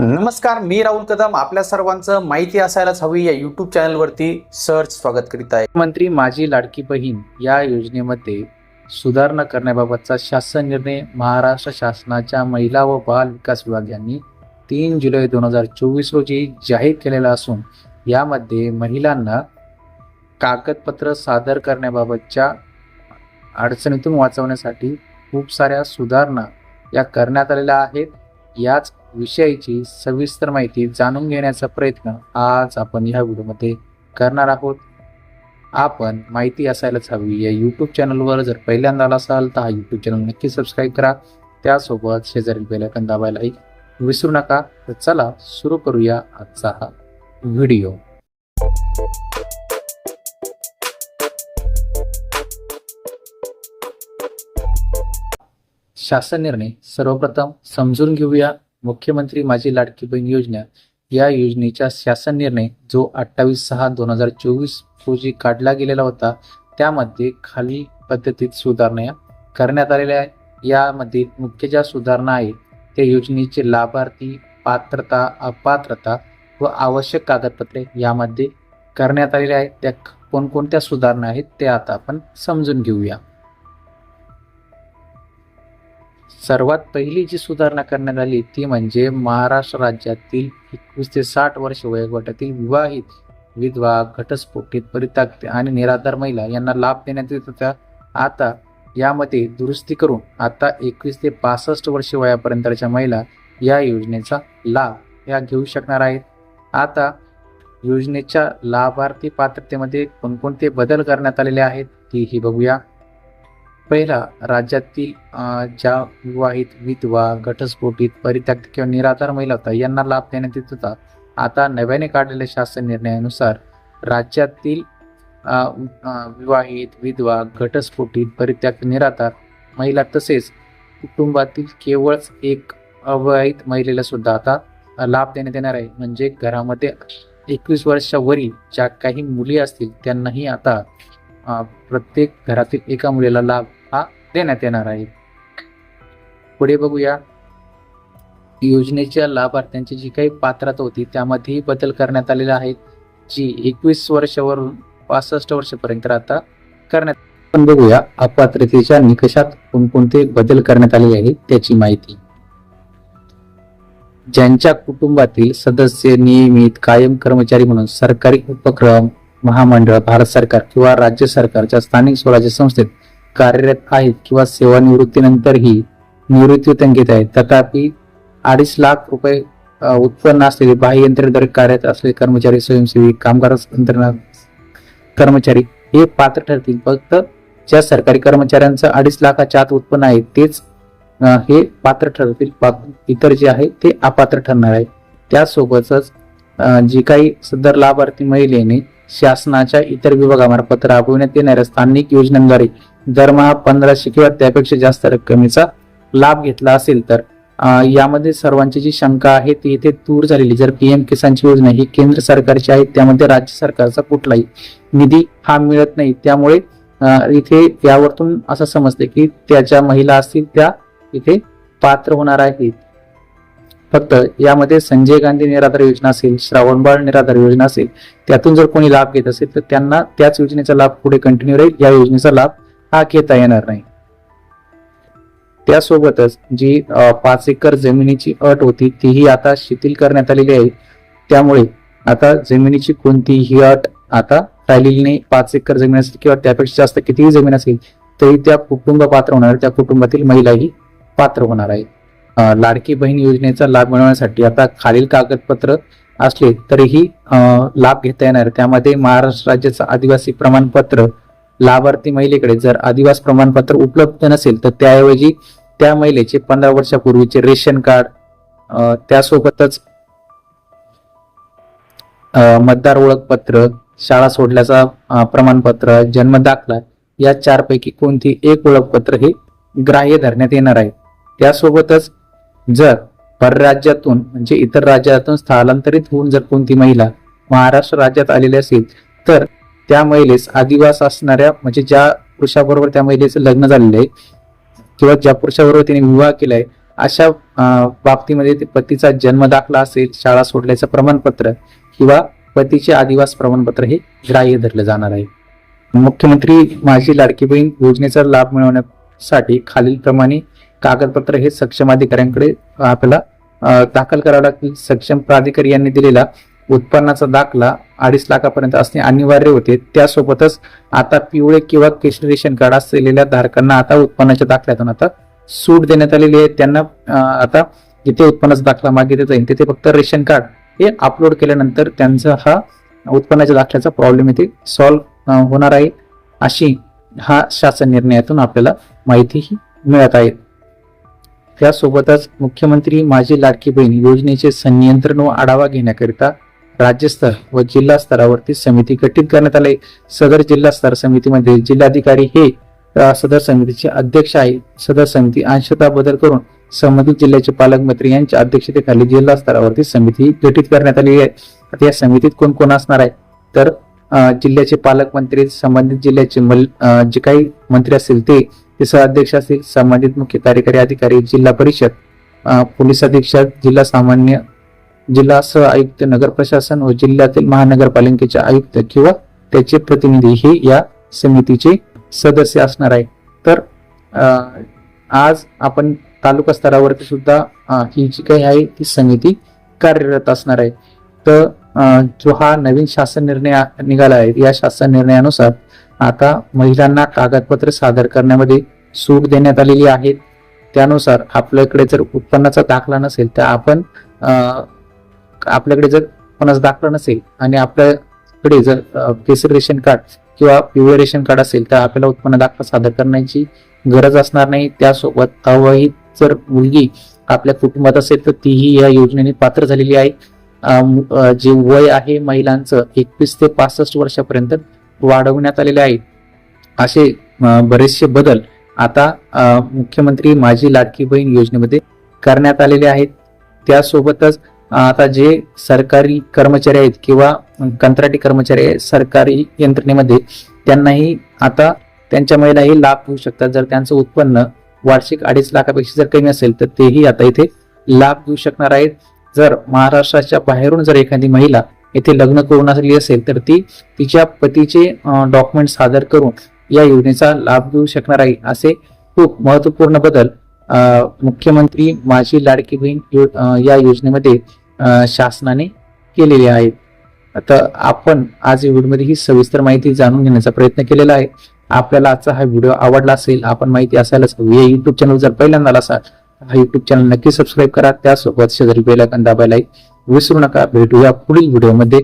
नमस्कार मी राहुल कदम. आपल्या सर्वांचं माहिती असायलाच हवी या युट्यूब चॅनलवरती सर्च स्वागत करीत आहे. मंत्री माझी लाडकी बहीण या योजनेमध्ये सुधारणा करण्याबाबतचा शासन निर्णय महाराष्ट्र शासनाच्या महिला व बाल विकास विभाग यांनी तीन जुलै दोन हजार चोवीस रोजी जाहीर केलेला असून यामध्ये महिलांना कागदपत्र सादर करण्याबाबतच्या अडचणीतून वाचवण्यासाठी खूप साऱ्या सुधारणा या करण्यात आलेल्या आहेत. याच विषयाची सविस्तर माहिती जाणून घेण्याचा प्रयत्न आज आपण ह्या व्हिडिओमध्ये करणार आहोत. आपण माहिती असायलाच हवी या यूट्यूब चॅनलवर जर पहिल्यांदा आला असाल तर हा यूट्यूब चॅनल नक्की सबस्क्राईब करा. त्यासोबत शेजारील बेलायकन दाबायलाही विसरू नका. तर चला सुरू करूया आजचा हा व्हिडिओ. शासन निर्णय सर्वप्रथम समजून घेऊया. मुख्यमंत्री माझी लाडकी बहीण योजना या योजनेचा शासन निर्णय जो अठ्ठावीस सहा दोन हजार चोवीस रोजी काढला गेलेला होता त्यामध्ये खालील पद्धतीत सुधारणा करण्यात आलेल्या यामध्ये मुख्य ज्या सुधारणा आहेत त्या योजनेचे लाभार्थी पात्रता अपात्रता व आवश्यक कागदपत्रे यामध्ये करण्यात आलेल्या आहेत. त्या कोणकोणत्या सुधारणा आहेत ते आता आपण समजून घेऊया. सर्वात पहिली जी सुधारणा करण्यात आली ती म्हणजे महाराष्ट्र राज्यातील एकवीस ते साठ वर्ष वयोगटातील विवाहित विधवा घटस्फोटित परित्यक्त आणि निराधार महिला यांना लाभ देण्यात येत होता. आता यामध्ये दुरुस्ती करून आता एकवीस ते पासष्ट वर्ष वयापर्यंतच्या महिला या योजनेचा लाभ या घेऊ शकणार आहेत. आता योजनेच्या लाभार्थी पात्रतेमध्ये कोणकोणते बदल करण्यात आलेले आहेत तीही बघूया. पहिला राज्यातील ज्या विवाहित विधवा घटस्फोटित परित्यक्त किंवा निराधार महिला होता यांना लाभ देण्यात येत होता. आता नव्याने काढलेल्या शासन निर्णयानुसार राज्यातील विवाहित विधवा घटस्फोटित परित्यक्त निराधार महिला तसेच कुटुंबातील केवळच एक अविवाहित महिलेला सुद्धा आता लाभ देण्यात येणार आहे. म्हणजे घरामध्ये एकवीस वर्षावरील ज्या काही मुली असतील त्यांनाही आता प्रत्येक घरातील एका मुलीला लाभ देण्यात येणार आहे. पुढे बघूया. योजनेच्या लाभार्थ्यांची जी काही पात्रता होती त्यामध्येही बदल करण्यात आलेला आहे जी एकवीस वर्षावरून पासष्ट वर्षपर्यंत आता करण्यात पण बघूया अपात्रतेच्या निकषात कोणकोणते बदल करण्यात आलेले आहेत त्याची माहिती. ज्यांच्या कुटुंबातील सदस्य नियमित कायम कर्मचारी म्हणून सरकारी उपक्रम महामंडळ भारत सरकार किंवा राज्य सरकारच्या स्थानिक स्वराज्य संस्थेत कार्यरत आहेत किंवा सेवानिवृत्तीनंतरही निवृत्तीवेतन घेत आहेत. तथापि अडीच लाख रुपये उत्पन्न असलेले बाह्य यंत्रणेद्वारे कार्यरत असलेले कर्मचारी स्वयंसेवी कामगार यंत्रणा कर्मचारी हे पात्र ठरतील. फक्त ज्या सरकारी कर्मचाऱ्यांचं अडीच लाखाच्या आत उत्पन्न आहे तेच हे पात्र ठरतील. इतर जे आहे ते अपात्र ठरणार आहे. त्यासोबतच जी काही सदर लाभार्थी महिलेने शासनाच्या इतर विभागामार्फत राबविण्यात येणाऱ्या स्थानिक योजनांद्वारे दरमहा पंधराशे किंवा त्यापेक्षा जास्त रक्कमेचा लाभ घेतला असेल तर यामध्ये सर्वांची जी शंका आहे ती इथे दूर झालेली. जर पीएम किसानची योजना ही केंद्र सरकारची आहे त्यामध्ये राज्य सरकारचा कुठलाही निधी हा मिळत नाही. त्यामुळे इथे यावरतून असं समजते की त्याच्या महिला असतील त्या इथे पात्र होणार आहेत. फक्त यामध्ये संजय गांधी निराधार योजना असेल श्रावणबाळ निराधार योजना असेल त्यातून जर कोणी लाभ घेत असेल तर त्यांना त्याच योजनेचा लाभ पुढे कंटिन्यू राहील. या योजनेचा लाभ हा घेता येणार नाही. त्यासोबतच जी पाच एकर जमिनीची अट होती तीही आता शिथिल करण्यात आलेली आहे. त्यामुळे आता जमिनीची कोणतीही अट आता राहिलेली नाही. पाच एकर जमीन असेल किंवा त्यापेक्षा जास्त कितीही जमीन असेल तरी त्या कुटुंब पात्र होणार त्या कुटुंबातील महिलाही पात्र होणार आहे लाडकी बहीण योजनेचा लाभ मिळवण्यासाठी आता खालील कागदपत्र असले तरीही लाभ घेता येणार. त्यामध्ये महाराष्ट्र राज्याचं आदिवासी प्रमाणपत्र लाभार्थी महिलेकडे जर आदिवास प्रमाणपत्र उपलब्ध नसेल तर त्याऐवजी त्या महिलेचे पंधरा वर्षापूर्वीचे रेशन कार्ड त्यासोबतच मतदार ओळखपत्र शाळा सोडल्याचा प्रमाणपत्र जन्म दाखला या चारपैकी कोणती एक ओळखपत्र हे ग्राह्य धरण्यात येणार आहे. त्यासोबतच जर परराज्यातून म्हणजे इतर राज्यातून स्थलांतरित होऊन जर कोणती महिला महाराष्ट्र राज्यात आलेली असेल तर त्या महिलेस आदिवास असणाऱ्या म्हणजे ज्या पुरुषाबरोबर त्या महिलेचं लग्न झालेलं आहे किंवा ज्या पुरुषाबरोबर तिने विवाह केलाय अशा बाबतीमध्ये ते पतीचा जन्म दाखला असेल शाळा सोडल्याचं प्रमाणपत्र किंवा पतीचे आदिवास प्रमाणपत्र हे ग्राह्य धरलं जाणार आहे. मुख्यमंत्री माझी लाडकी बहीण योजनेचा लाभ मिळवण्यासाठी खालीलप्रमाणे कागदपत्र हे सक्षम अधिकाऱ्यांकडे आपल्याला दाखल करावं लागतील. सक्षम प्राधिकारी यांनी दिलेला उत्पन्नाचा दाखला अडीच लाखापर्यंत असणे अनिवार्य होते. त्यासोबतच आता पिवळे किंवा केशरी रेशन कार्ड असलेल्या धारकांना आता उत्पन्नाच्या दाखल्यातून आता सूट देण्यात आलेली आहे. त्यांना आता जिथे उत्पन्नाचा दाखला मागितला जाईल तिथे फक्त रेशन कार्ड हे अपलोड केल्यानंतर त्यांचा हा उत्पन्नाच्या दाखल्याचा प्रॉब्लेम इथे सॉल्व्ह होणार आहे अशी हा शासन निर्णयातून आपल्याला माहितीही मिळत आहे. त्यासोबतच मुख्यमंत्री माझी लाडकी बहीण योजनेचे संनियंत्रण व आढावा घेण्याकरिता राज्यस्तर व जिल्हा स्तरावरती समिती गठीत करण्यात आली. सदर जिल्हा स्तर समितीमध्ये जिल्हाधिकारी हे सदर समितीचे अध्यक्ष आहे सदर समिती अंशतः बदल करून संबंधित जिल्ह्याचे पालकमंत्री यांच्या अध्यक्षतेखाली जिल्हा स्तरावरती समिती गठीत करण्यात आली आहे. आता या समितीत कोण कोण असणार आहे? तर जिल्ह्याचे पालकमंत्री संबंधित जिल्ह्याचे मल जे काही मंत्री असतील ते ते सहअध्यक्ष असतील संबंधित मुख्य कार्यकारी अधिकारी जिल्हा परिषद पोलीस अधीक्षक जिल्हा सामान्य जिल्हा सह आयुक्त नगर प्रशासन व जिल्ह्यातील महानगरपालिकेचे आयुक्त किंवा त्याचे प्रतिनिधी हे या समितीचे सदस्य असणार आहे. तर आज आपण तालुका स्तरावरती सुद्धा ही जी काही आहे ती समिती कार्यरत असणार आहे. तर जो हा नवीन शासन निर्णय निघाला आहे या शासन निर्णयानुसार आता महिलांना कागदपत्र सादर करण्यामध्ये सूट देण्यात आलेली आहे त्यानुसार आपल्याकडे जर उत्पन्नाचा दाखला नसेल तर आपण आपल्याकडे जर कोणास दाखलं नसेल आणि आपल्याकडे जर केसरी रेशन कार्ड किंवा पिवळे रेशन कार्ड असेल तर आपल्याला उत्पन्न दाखला सादर करण्याची गरज असणार नाही. त्यासोबत अवहित जर मुलगी आपल्या कुटुंबात असेल तर तीही या योजनेने पात्र झालेली आहे. जे वय आहे महिलांचं एकवीस ते पासष्ट वर्षापर्यंत वाढवण्यात आलेले आहे. असे बरेचसे बदल आता मुख्यमंत्री माझी लाडकी बहीण योजनेमध्ये करण्यात आलेले आहेत. त्यासोबतच आता जे सरकारी कर्मचारी आहेत किंवा कंत्राटी कर्मचारी आहेत सरकारी यंत्रणेमध्ये त्यांनाही आता त्यांच्या महिलाही लाभ होऊ शकतात. जर त्यांचं उत्पन्न वार्षिक अडीच लाखापेक्षा जर कमी असेल तर तेही आता इथे लाभ घेऊ शकणार आहेत. जर महाराष्ट्राच्या बाहेरून जर एखादी महिला येथे लग्न करून आली असेल तर ती तिच्या पतीचे डॉक्युमेंट सादर करून या योजनेचा लाभ घेऊ शकणार आहे. असे खूप महत्त्वपूर्ण बदल मुख्यमंत्री माझी लाडकी बहीण यो- या योजनेमध्ये शासनाने केलेले आहेत. आता आपण आज या व्हिडिओमध्ये ही सविस्तर माहिती जाणून घेण्याचा प्रयत्न केलेला आहे. आपल्याला आजचा हा व्हिडिओ आवडला असेल आपण माहिती असायलाच हवी. या युट्यूब चॅनल जर पहिल्यांदा आला असाल हा युट्यूब चॅनल नक्की सबस्क्राईब करा. त्यासोबत शेजारी बेलायकन आयकॉन दाबायला विसरू नका. भेटूया पुढील व्हिडिओमध्ये.